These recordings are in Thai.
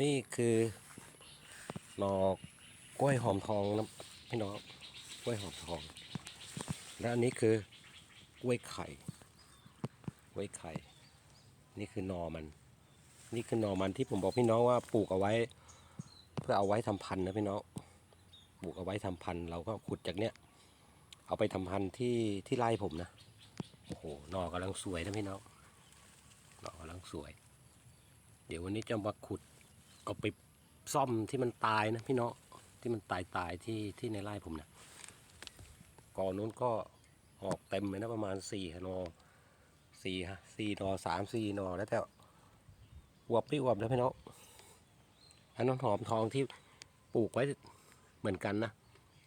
นี่คือหนอกกล้วยหอมทองนะพี่น้องกล้วยหอมทอง และอันนี้คือกล้วยไข่กล้วยไข่ นี่คือนอมัน นี่คือนอมันที่ผมบอกพี่น้องว่าปลูกเอาไว้ เพื่อเอาไว้ทำพันธุ์นะพี่น้องปลูกเอาไว้ทำพันธุ์เราก็ขุดจากเนี้ยเอาไปทำพันธุ์ที่ที่ไร่ผมนะโอ้โหหนอกำลังสวยนะพี่น้องหนอกำลังสวย เดี๋ยววันนี้จะมาขุด เอาไปซ่อมที่มันตายนะพี่เน้องที่มันตายตายที่ที่ในไร่ผมเนะก่อนนู้นก็ออกเต็มเลยนะประมาณสี่นอสี่ฮะสี่นอสามสี่นอแล้วแต่อวบไม่อวบนะพี่เน้องอันนั้นหอมทองที่ปลูกไว้เหมือนกันนะ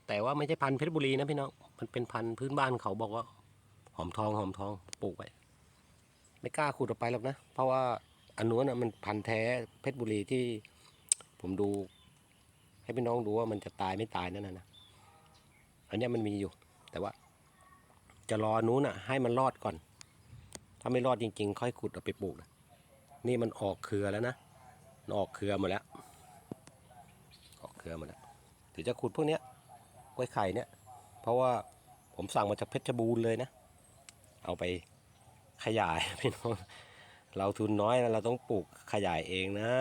แต่ว่าไม่ใช่พันธุ์เพชรบุรีนะพี่น้องมันเป็นพันธุ์พื้นบ้านเขาบอกว่า หอมทองหอมทองปลูกไว้ไม่กล้าขุดออกไปหรอกนะ เพราะว่า อันนู้นน่ะมันพันธุ์แท้เพชรบุรีที่ผมดู ให้พี่น้องดูว่ามันจะตายไม่ตายนั่นนะนะอันเนี้ยมันมีอยู่ แต่ว่า จะรออันนู้นอะ ให้มันรอดก่อน ถ้าไม่รอดจริง ๆ ค่อยขุดเอาไปปลูกนะนี่มันออกเครือแล้วนะนออกเครือหมดแล้วออกเครือหมดแล้วเดี๋ยวจะขุดพวกเนี้ยกล้วยไข่เนี่ย เพราะว่าผมสั่งมาจากเพชรบูรณ์เลยนะ เอาไปขยายพี่น้อง เราทุนน้อยนะเราต้องปลูกขยายเองนะ